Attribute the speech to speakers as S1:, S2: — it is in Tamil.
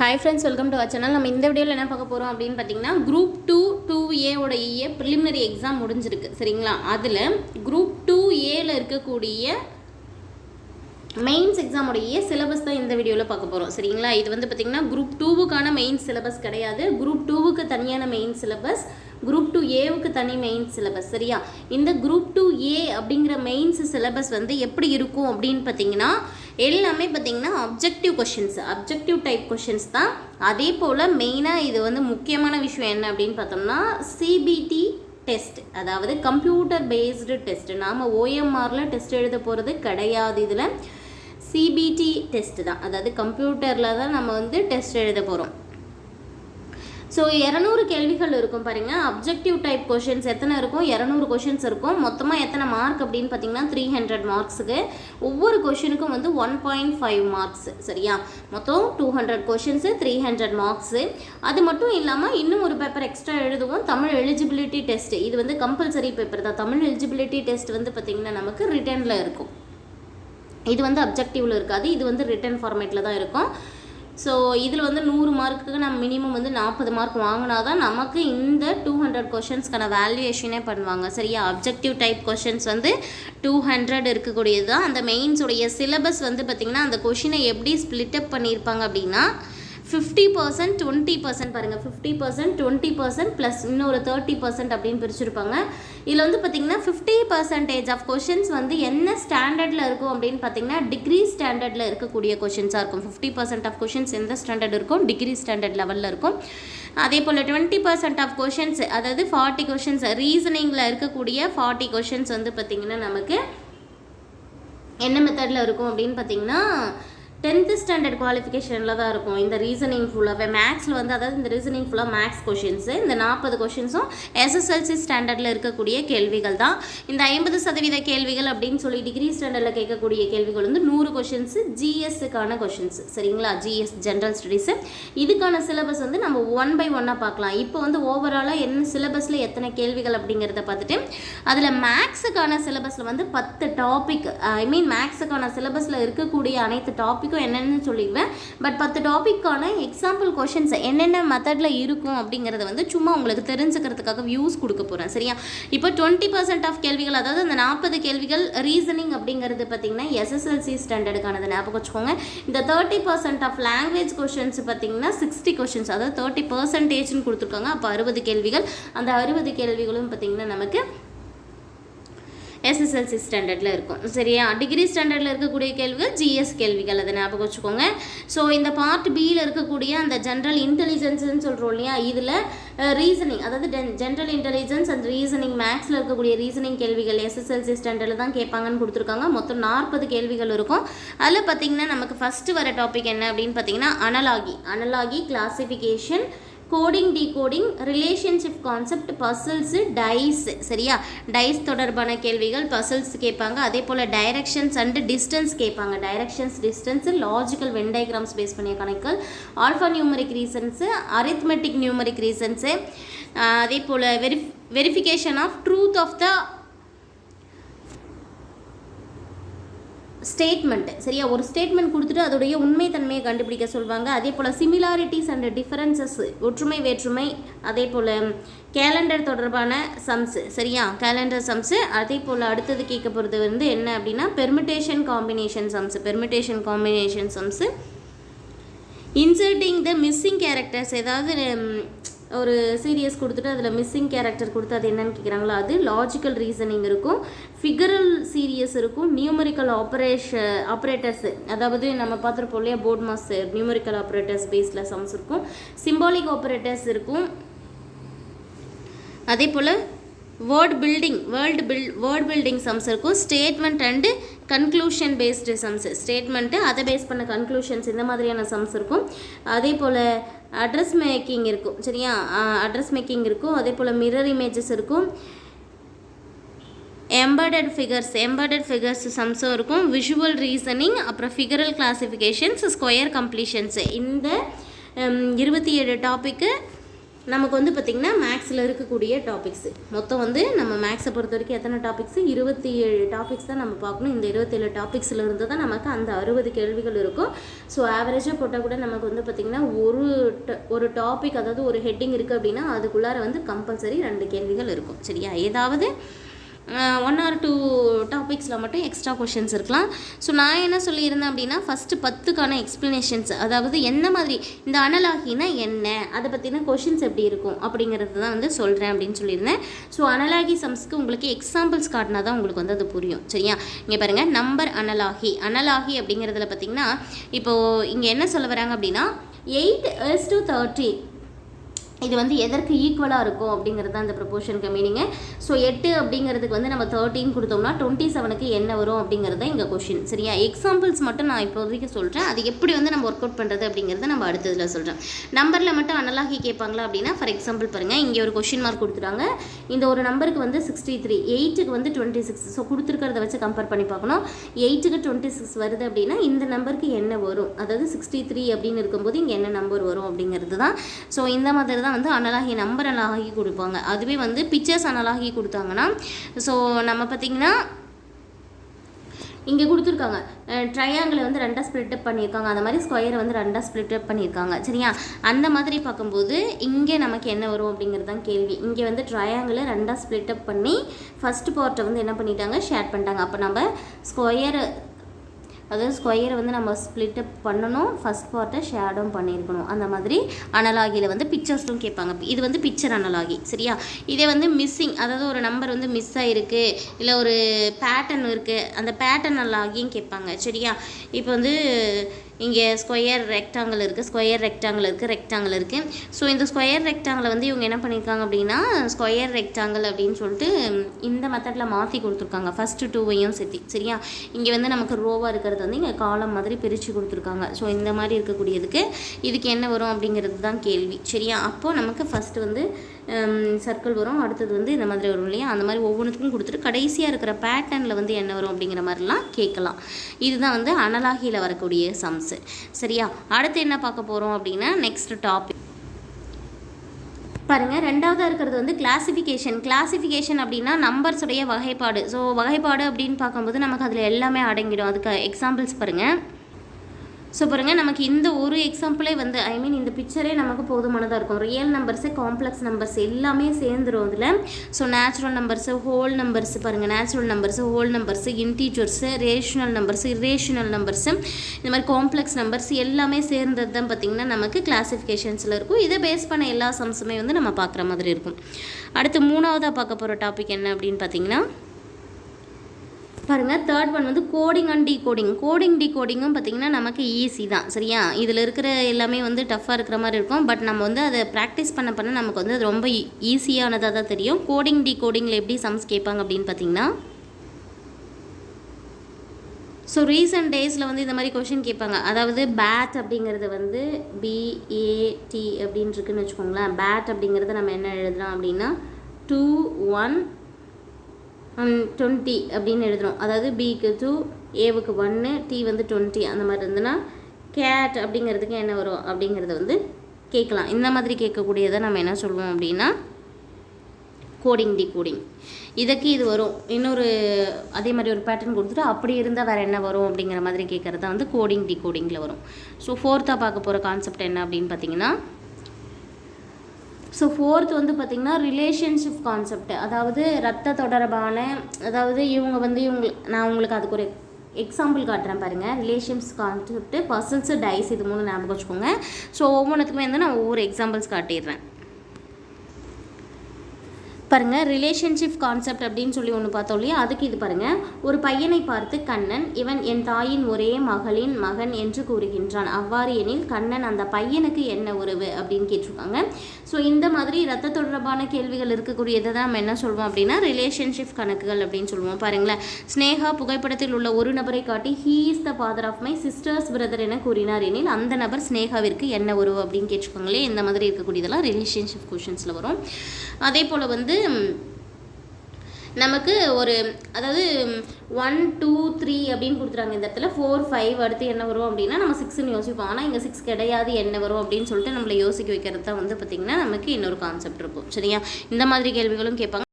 S1: Hi friends welcome to our channel நம்ம இந்த வீடியோவில் என்ன பார்க்க போகிறோம் அப்படின்னு பார்த்தீங்கன்னா குரூப் டூ டூ ஏவோட ஏ ப்ரிலிமினரி எக்ஸாம் முடிஞ்சிருக்கு. சரிங்களா? அதில் குரூப் டூ ஏல இருக்கக்கூடிய மெயின்ஸ் எக்ஸாமுடைய சிலபஸ் தான் இந்த வீடியோவில் பார்க்க போகிறோம் சரிங்களா? இது வந்து பார்த்திங்கன்னா குரூப் டூவுக்கான மெயின் சிலபஸ் கிடையாது. குரூப் டூவுக்கு தனியான மெயின் சிலபஸ் குரூப் டூ ஏவுக்கு தனி மெயின் சிலபஸ் சரியா? இந்த குரூப் டூ ஏ அப்படிங்கிற மெயின்ஸ் சிலபஸ் வந்து எப்படி இருக்கும் அப்படின்னு பார்த்தீங்கன்னா எல்லாமே பார்த்தீங்கன்னா objective questions objective type questions தான். அதே போல் மெயினாக இது வந்து முக்கியமான விஷயம் என்ன அப்படின்னு பார்த்தோம்னா சிபிடி டெஸ்ட் அதாவது கம்ப்யூட்டர் பேஸ்டு டெஸ்ட் நாம் ஓஎம்ஆரில் டெஸ்ட் எழுத போகிறது கிடையாது இதில். சிபிடி டெஸ்ட் தான். அதாவது கம்ப்யூட்டரில் தான் நம்ம வந்து டெஸ்ட் எழுத போகிறோம் ஸோ இரநூறு கேள்விகள் இருக்கும் பாருங்க. அப்ஜெக்டிவ் டைப் கொஷின்ஸ் எத்தனை இருக்கும்? இரநூறு கொஷின்ஸ் இருக்கும். மொத்தமாக எத்தனை மார்க் அப்படின்னு பார்த்தீங்கன்னா த்ரீ ஹண்ட்ரட் மார்க்ஸுக்கு ஒவ்வொரு கொஷினுக்கும் வந்து ஒன் பாயிண்ட் ஃபைவ் மார்க்ஸ் சரியா? மொத்தம் two hundred questions three hundred marks அது மட்டும் இல்லாமல் இன்னும் ஒரு பேப்பர் எக்ஸ்ட்ரா எழுதுவோம். தமிழ் எலிஜிபிலிட்டி டெஸ்ட் இது வந்து கம்பல்சரி பேப்பர் தான். தமிழ் எலிஜிபிலிட்டி டெஸ்ட் வந்து பார்த்திங்கன்னா நமக்கு ரிட்டர்னில் இருக்கும். இது வந்து அப்ஜெக்டிவில் இருக்காது. இது வந்து ரிட்டன் ஃபார்மேட்டில் தான் இருக்கும். ஸோ இதில் வந்து நூறு மார்க்குக்கு நம்ம மினிமம் வந்து நாற்பது மார்க் வாங்கினா தான் நமக்கு இந்த டூ ஹண்ட்ரட் கொஷின்ஸ்க்கான வேல்யூவேஷனே பண்ணுவாங்க. சரியா? அப்ஜெக்டிவ் டைப் கொஷின்ஸ் வந்து டூ ஹண்ட்ரட் இருக்கக்கூடியது தான் அந்த மெயின்ஸுடைய சிலபஸ் வந்து பார்த்திங்கன்னா அந்த கொஷினை எப்படி ஸ்ப்ளிட் அப் பண்ணியிருப்பாங்க அப்படின்னா ஃபிஃப்டி பர்சன்ட் டுவெண்ட்டி பர்சன்ட் பாருங்கள் fifty percent twenty percent plus இன்னொரு தேர்ட்டி பர்சன்ட் அப்படின்னு பிரிச்சிருப்பாங்க. இதில் வந்து பார்த்திங்கன்னா ஃபிஃப்டி பர்சன்டேஜ் ஆஃப் கொஷின்ஸ் வந்து என்ன ஸ்டாண்டர்டில் இருக்கும் அப்படின்னு பார்த்தீங்கன்னா டிகிரி ஸ்டாண்டர்டில் இருக்கக்கூடிய கொஷின்ஸாக இருக்கும். ஃபிஃப்டி பர்சன்ட் ஆஃப் கொஷின்ஸ் எந்த ஸ்டாண்டர்ட் இருக்கும்? டிகிரி ஸ்டாண்டர்ட் லெவலில் இருக்கும். அதே போல் டுவெண்ட்டி பர்சன்ட் ஆஃப் கொஷின்ஸ் அதாவது ஃபார்ட்டி கொஷின்ஸ் ரீசனிங்கில் இருக்கக்கூடிய ஃபார்ட்டி கொஷின்ஸ் வந்து பார்த்திங்கன்னா நமக்கு என்ன மெத்தடில் இருக்கும் அப்படின்னு பார்த்தீங்கன்னா டென்த்து ஸ்டாண்டர்ட் குவாலிஃபிகேஷனில் தான் இருக்கும். இந்த ரீசனிங் ஃபுல்லாகவே மேக்ஸில் வந்து அதாவது இந்த ரீசனிங் ஃபுல்லாக மேக்ஸ் கொஷின்ஸு இந்த நாற்பது கொஷின்ஸும் எஸ்எஸ்எல்சி ஸ்டாண்டர்டில் இருக்கக்கூடிய கேள்விகள் தான். இந்த ஐம்பது சதவீத கேள்விகள் அப்படின்னு சொல்லி டிகிரி ஸ்டாண்டர்டில் கேட்கக்கூடிய கேள்விகள் வந்து நூறு கொஷின்ஸு ஜிஎஸ்ஸுக்கான கொஷின்ஸ் சரிங்களா? ஜிஎஸ் ஜென்ரல் ஸ்டடீஸு இதுக்கான சிலபஸ் வந்து நம்ம ஒன் பை ஒன்னாக பார்க்கலாம். இப்போ வந்து ஓவராலாக என்ன சிலபஸில் எத்தனை கேள்விகள் அப்படிங்கிறத பார்த்துட்டு அதில் மேக்ஸுக்கான சிலபஸில் வந்து பத்து டாபிக் ஐ மீன் மேக்ஸுக்கான சிலபஸில் இருக்கக்கூடிய அனைத்து டாப்பிக்கும் என்னென்னு சொல்லிடுவேன். பட் பத்து டாப்பிக்கான எக்ஸாம்பிள் கொஷின்ஸ் என்னென்ன மெத்தடில் இருக்கும் அப்படிங்கிறத வந்து சும்மா உங்களுக்கு தெரிஞ்சுக்கிறதுக்காக வியூஸ் கொடுக்க போகிறேன் சரியா? இப்போ டுவெண்ட்டி பர்சன்ட் ஆஃப் கேள்விகள் அதாவது அந்த நாற்பது கேள்விகள் ரீசனிங் அப்படிங்கிறது பார்த்தீங்கன்னா எஸ்எஸ்எல்சி ஸ்டாண்டர்டுக்கானது ஞாபகம் வச்சுக்கோங்க. இந்த thirty percent of language questions பார்த்தீங்கன்னா சிக்ஸ்டி கொஷின்ஸ் அதாவது தேர்ட்டி பர்சன்டேஜ்னு கொடுத்துருக்காங்க. அப்போ அறுபது கேள்விகள் அந்த அறுபது கேள்விகளும் பார்த்தீங்கன்னா நமக்கு எஸ்எஸ்எல்சி ஸ்டாண்டர்டில் இருக்கும். சரியா? டிகிரி ஸ்டாண்டர்டில் இருக்கக்கூடிய கேள்விகள் ஜிஎஸ் கேள்விகள் அதை ஞாபகம் வச்சுக்கோங்க. ஸோ இந்த பார்ட் பியில் இருக்கக்கூடிய அந்த ஜென்ரல் இன்டெலிஜென்ஸ்னு சொல்கிறோம் இல்லையா? இதில் ரீசனிங் அதாவது ஜென்ரல் இன்டெலிஜென்ஸ் அண்ட் ரீசனிங் மேக்ஸில் இருக்கக்கூடிய ரீசனிங் கேள்விகள் எஸ்எஸ்எல்சி ஸ்டாண்டர்டில் தான் கேட்பாங்கன்னு கொடுத்துருக்காங்க. மொத்தம் நாற்பது கேள்விகள் இருக்கும். அதில் பார்த்தீங்கன்னா நமக்கு ஃபஸ்ட்டு வர டாபிக் என்ன அப்படின்னு பார்த்தீங்கன்னா analogy analogy classification coding decoding relationship concept puzzles dice சரியா? டைஸ் தொடர்பான கேள்விகள் பசில்ஸ் கேட்பாங்க. அதே போல் டைரக்ஷன்ஸ் அண்டு டிஸ்டன்ஸ் கேட்பாங்க. Directions distance logical venn diagrams base பண்ணிய கணக்குகள். Alpha numeric reasons arithmetic numeric reasons அதே போல் verify verification of truth of the statement சரியா? ஒரு ஸ்டேட்மெண்ட் கொடுத்துட்டு அதோடைய உண்மைத்தன்மையை கண்டுபிடிக்க சொல்லுவாங்க அதே போல் சிமிலாரிட்டிஸ் அண்ட் டிஃபரன்சஸ் ஒற்றுமை வேற்றுமை அதே போல் கேலண்டர் தொடர்பான சம்ஸு சரியா? கேலண்டர் சம்ஸு அதே போல் அடுத்தது கேட்க போகிறது வந்து என்ன அப்படின்னா permutation combination sums permutation combination sums inserting the missing characters ஏதாவது ஒரு சீரியஸ் கொடுத்துட்டு அதில் மிஸ்ஸிங் கேரக்டர் கொடுத்து அது என்னன்னு கேட்குறாங்களோ அது லாஜிக்கல் ரீசனிங் இருக்கும். ஃபிகரல் சீரியஸ் இருக்கும். நியூமரிக்கல் ஆப்ரேஷன் ஆப்ரேட்டர்ஸ் அதாவது நம்ம பார்த்துருப்போம் இல்லையா போர்ட் மாஸ்டர் நியூமரிக்கல் ஆப்ரேட்டர்ஸ் பேஸில் சம்ஸ் இருக்கும். சிம்பாலிக் ஆப்ரேட்டர்ஸ் இருக்கும். அதே போல் word building world build word building sums இருக்கும். Statement and conclusion based sums statement அதை பேஸ் பண்ண கன்க்ளூஷன்ஸ் இந்த மாதிரியான சம்ஸ் இருக்கும். அதே போல் அட்ரஸ் மேக்கிங் இருக்கும். சரியா? அட்ரஸ் மேக்கிங் இருக்கும். அதே போல் மிரர் இமேஜஸ் இருக்கும். எம்பர்டட் ஃபிகர்ஸ் எம்பர்டட் ஃபிகர்ஸ் சம்ஸும் இருக்கும். விஷுவல் ரீசனிங் அப்புறம் ஃபிகரல் கிளாஸிஃபிகேஷன்ஸ் ஸ்கொயர் கம்ப்ளீஷன்ஸ் இந்த இருபத்தி ஏழு டாப்பிக்கு நமக்கு வந்து பார்த்திங்கன்னா மேக்ஸில் இருக்கக்கூடிய டாபிக்ஸ் மொத்தம் வந்து நம்ம மேக்ஸை பொறுத்த வரைக்கும் எத்தனை டாபிக்ஸ் இருபத்தி ஏழு டாபிக்ஸ் தான் நம்ம பார்க்கணும். இந்த இருபத்தேழு டாபிக்ஸில் இருந்து தான் நமக்கு அந்த அறுபது கேள்விகள் இருக்கும். ஸோ ஆவரேஜாக போட்டால் கூட நமக்கு வந்து பார்த்திங்கன்னா ஒரு ட- ஒரு டாபிக் அதாவது ஒரு ஹெட்டிங் இருக்குது அப்படின்னா அதுக்குள்ளார வந்து கம்பல்சரி ரெண்டு கேள்விகள் இருக்கும். சரியா? ஏதாவது ஒன் ஆர் டூ டாபிக்ஸில் மட்டும் எக்ஸ்ட்ரா கொஷின்ஸ் இருக்கலாம். ஸோ நான் என்ன சொல்லியிருந்தேன் அப்படின்னா ஃபஸ்ட்டு பத்துக்கான எக்ஸ்ப்ளனேஷன்ஸ் அதாவது என்ன மாதிரி இந்த அனலாகினா என்ன அதை பற்றின கொஷின்ஸ் எப்படி இருக்கும் அப்படிங்கிறது தான் வந்து சொல்கிறேன் அப்படின்னு சொல்லியிருந்தேன். ஸோ அனலாகி சம்ஸ்க்கு உங்களுக்கு எக்ஸாம்பிள்ஸ் காட்டினா தான் உங்களுக்கு வந்து அது புரியும் சரியா? இங்கே பாருங்கள் நம்பர் அனலாகி. அனலாகி அப்படிங்கிறதுல பார்த்தீங்கன்னா இப்போது இங்கே என்ன சொல்ல வராங்க அப்படின்னா எயிட் எஸ் டு தேர்ட்டி இது வந்து எதற்கு ஈக்குவலாக இருக்கும் அப்படிங்கிறது தான் இந்த ப்ரொபோஷனுக்கு மீனிங்கு ஸோ எட்டு அப்படிங்கிறதுக்கு வந்து நம்ம தேர்ட்டின் கொடுத்தோம்னா டுவெண்ட்டி செவனுக்கு என்ன வரும் அப்படிங்கிறது தான் இங்கே கொஷின் சரியா? எக்ஸாம்பிள்ஸ் மட்டும் நான் இப்போதைக்கு சொல்கிறேன் அது எப்படி வந்து நம்ம ஒர்க் அவுட் பண்ணுறது அப்படிங்கிறத நம்ம அடுத்ததில் சொல்கிறேன் நம்பரில் மட்டும் அனலாகி கேட்பாங்களா அப்படின்னா ஃபார் எக்ஸாம்பிள் பாருங்கள் இங்கே ஒரு கொஷின் மார்க் கொடுத்துட்டாங்க. இந்த ஒரு நம்பருக்கு வந்து சிக்ஸ்டி த்ரீ எயிட்டுக்கு வந்து டுவெண்ட்டி சிக்ஸ் ஸோ கொடுத்துருக்கிறத வச்சு கம்பேர் பண்ணி பார்க்கணும். எயிட்டுக்கு டுவெண்ட்டி சிக்ஸ் வருது அப்படின்னா இந்த நம்பருக்கு என்ன வரும்? அதாவது சிக்ஸ்டி த்ரீ அப்படின்னு இருக்கும்போது இங்கே என்ன நம்பர் வரும் அப்படிங்கிறது தான். ஸோ இந்த மாதிரி தான் வந்து அனலாகி நம்பர் அனலாகி கொடுப்பாங்க. அதுவே வந்து பிக்சர்ஸ் அனலாகி கொடுத்தாங்கன்னா ஸோ நம்ம பார்த்திங்கன்னா இங்கே கொடுத்துருக்காங்க. ட்ரையாங்கிளை வந்து ரெண்டாக ஸ்ப்ளிட்டப் பண்ணியிருக்காங்க. அந்த மாதிரி ஸ்கொயரை வந்து ரெண்டாக ஸ்ப்ளிட்டப் பண்ணியிருக்காங்க. சரியா? அந்த மாதிரி பார்க்கும்போது இங்கே நமக்கு என்ன வரும் அப்படிங்கிறது தான் கேள்வி. இங்கே வந்து ட்ரையாங்கிளை ரெண்டாக ஸ்ப்ளிட்டப் பண்ணி ஃபஸ்ட் பார்ட்டை வந்து என்ன பண்ணிட்டாங்க? ஷேர் பண்ணிட்டாங்க. அப்போ நம்ம ஸ்கொயர் அதாவது ஸ்கொயரை வந்து நம்ம ஸ்ப்ளிட் பண்ணணும். ஃபஸ்ட் பார்ட்டை ஷேடும் பண்ணியிருக்கணும். அந்த மாதிரி அனலாகியில் வந்து பிக்சர்ஸும் கேட்பாங்க. இது வந்து பிக்சர் அனலாகி சரியா? இதே வந்து மிஸ்ஸிங் அதாவது ஒரு நம்பர் வந்து மிஸ் ஆகிருக்கு இல்லை ஒரு பேட்டர்ன் இருக்குது அந்த பேட்டர்ன் அனலாகியும் கேட்பாங்க சரியா? இப்போ வந்து இங்கே ஸ்கொயர் ரெக்டாங்கிள் இருக்குது ஸ்கொயர் ரெக்டாங்கிள் இருக்குது ரெக்டாங்கிள் இருக்குது ஸோ இந்த ஸ்கொயர் ரெக்டாங்கிளை வந்து இவங்க என்ன பண்ணியிருக்காங்க அப்படின்னா ஸ்கொயர் ரெக்டாங்கிள் அப்படின்னு சொல்லிட்டு இந்த மெத்தடில் மாற்றி கொடுத்துருக்காங்க. ஃபஸ்ட்டு டூவையும் சேர்த்தி சரியா? இங்கே வந்து நமக்கு ரோவாக இருக்கிறது வந்து இங்கே காலம் மாதிரி பிரித்து கொடுத்துருக்காங்க. ஸோ இந்த மாதிரி இருக்கக்கூடியதுக்கு இதுக்கு என்ன வரும் அப்படிங்கிறது தான் கேள்வி சரியா? அப்போது நமக்கு ஃபஸ்ட்டு வந்து சர்க்கிள் வரும். அடுத்தது வந்து இந்த மாதிரி வரும் இல்லையா? அந்த மாதிரி ஒவ்வொன்றுத்துக்கும் கொடுத்துட்டு கடைசியாக இருக்கிற பேட்டர்னில் வந்து என்ன வரும் அப்படிங்கிற மாதிரிலாம் கேட்கலாம். இதுதான் வந்து அனலாகியில் வரக்கூடிய சம்ஸு சரியா? அடுத்து என்ன பார்க்க போகிறோம் அப்படின்னா நெக்ஸ்ட் டாபிக் பாருங்கள் ரெண்டாவதாக இருக்கிறது வந்து கிளாசிஃபிகேஷன் கிளாசிஃபிகேஷன் அப்படின்னா நம்பர்ஸுடைய வகைப்பாடு. ஸோ வகைப்பாடு அப்படின்னு பார்க்கும்போது நமக்கு அதில் எல்லாமே அடங்கிடும். அதுக்கு எக்ஸாம்பிள்ஸ் பாருங்கள் ஸோ பாருங்கள் நமக்கு இந்த ஒரு எக்ஸாம்பிளே வந்து ஐ மீன் இந்த பிக்சரே நமக்கு போதுமானதாக இருக்கும். ரியல் நம்பர்ஸு காம்ப்ளெக்ஸ் நம்பர்ஸ் எல்லாமே சேர்ந்துரும் அதில் so natural numbers whole numbers பாருங்கள் natural numbers whole numbers integers rational numbers irrational numbers இந்த மாதிரி காம்ப்ளெக்ஸ் நம்பர்ஸ் எல்லாமே சேர்ந்தது தான் பார்த்திங்கன்னா நமக்கு கிளாசிஃபிகேஷன்ஸில் இருக்கும். இதை பேஸ் பண்ண எல்லா சம்ஸுமே வந்து நம்ம பார்க்குற மாதிரி இருக்கும். அடுத்து மூணாவதாக பார்க்க போகிற டாபிக் என்ன அப்படின்னு பார்த்தீங்கன்னா பாருங்கள் தேர்ட் ஒன் வந்து கோடிங் அண்ட் டிகோடிங் கோடிங் டிகோடிங்கும் பார்த்திங்கன்னா நமக்கு ஈஸி தான் சரியா? இதில் இருக்கிற எல்லாமே வந்து டஃப்பாக இருக்கிற மாதிரி இருக்கும். பட் நம்ம வந்து அதை ப்ராக்டிஸ் பண்ண பண்ண நமக்கு வந்து அது ரொம்ப e-, ஈஸியானதாக தான் தெரியும். கோடிங் டிகோடிங்கில் எப்படி சம்ஸ் கேட்பாங்க அப்படின்னு பார்த்தீங்கன்னா ஸோ ரீசெண்ட் டேஸில் வந்து இந்த மாதிரி கொஷின் கேட்பாங்க. அதாவது பேட் அப்படிங்கிறது வந்து பிஏடி அப்படின்னு இருக்குன்னு வச்சுக்கோங்களேன். பேட் அப்படிங்கிறத நம்ம என்ன எழுதலாம் அப்படின்னா டூ ஒன் டுவெண்ட்டி அப்படின்னு எழுதுறோம். அதாவது பிக்கு டூ ஏவுக்கு ஒன்று டி வந்து டுவெண்ட்டி அந்த மாதிரி இருந்ததுன்னா கேட் அப்படிங்கிறதுக்கு என்ன வரும்? அப்படிங்கிறத வந்து கேட்கலாம். இந்த மாதிரி கேட்கக்கூடியதை நம்ம என்ன சொல்லுவோம் அப்படின்னா? கோடிங் டி கோடிங் இதுக்கு இது வரும். இன்னொரு அதே மாதிரி ஒரு பேட்டர்ன் கொடுத்துட்டு அப்படி இருந்தால் வேறு என்ன வரும் அப்படிங்கிற மாதிரி கேட்குறது தான் வந்து கோடிங் டி கோடிங்கில் வரும். ஸோ ஃபோர்த்தாக பார்க்க போகிற கான்செப்ட் என்ன அப்படின்னு பார்த்தீங்கன்னா ஸோ ஃபோர்த் வந்து பார்த்திங்கன்னா ரிலேஷன்ஷிப் கான்செப்ட் அதாவது ரத்த தொடர்பான அதாவது இவங்க வந்து இவங்க நான் உங்களுக்கு அதுக்கு ஒரு எக்ஸாம்பிள் காட்டுறேன் பாருங்கள் ரிலேஷன்ஸ் கான்செப்ட் பர்சன்ஸு டைஸ் இது மூணு ஞாபகம் வச்சுக்கோங்க. ஸோ ஒவ்வொன்றுத்துக்குமே வந்து நான் ஒவ்வொரு எக்ஸாம்பிள்ஸ் காட்டிடுறேன். பாருங்கள் ரிலேஷன்ஷிப் கான்செப்ட் அப்படின்னு சொல்லி ஒன்று பார்த்தோம் இல்லையா? அதுக்கு இது பாருங்கள் ஒரு பையனை பார்த்து கண்ணன் இவன் என் தாயின் ஒரே மகளின் மகன் என்று கூறுகின்றான். அவ்வாறு எனில் கண்ணன் அந்த பையனுக்கு என்ன உறவு? அப்படின்னு கேட்டிருக்காங்க. ஸோ இந்த மாதிரி ரத்த தொடர்பான கேள்விகள் இருக்கக்கூடியதை தான் நம்ம என்ன சொல்லுவோம் அப்படின்னா ரிலேஷன்ஷிப் கணக்குகள் அப்படின்னு சொல்லுவோம் பாருங்களேன். ஸ்னேகா புகைப்படத்தில் உள்ள ஒரு நபரை காட்டி he is the father of my sister's brother என கூறினார். எனில் அந்த நபர் ஸ்னேகாவிற்கு என்ன உறவு அப்படின்னு கேட்டிருக்காங்களே இந்த மாதிரி இருக்கக்கூடியதெல்லாம் ரிலேஷன்ஷிப் கொஷின்ஸில் வரும். அதே போல் வந்து நமக்கு ஒரு அதாவது ஒன் டூ த்ரீ அப்படின்னு கொடுத்துறாங்க இந்த இடத்துல. ஃபோர் ஃபைவ் அடுத்து என்ன வரும் அப்படின்னா நம்ம சிக்ஸ்னு யோசிப்போம். ஆனால் இங்கே சிக்ஸ் கிடையாது என்ன வரும் அப்படின்னு சொல்லிட்டு நம்மளை யோசிக்க வைக்கிறது தான் வந்து பார்த்திங்கன்னா நமக்கு இன்னொரு கான்செப்ட் இருக்கும். சரியா? இந்த மாதிரி கேள்விகளும் கேட்பாங்க.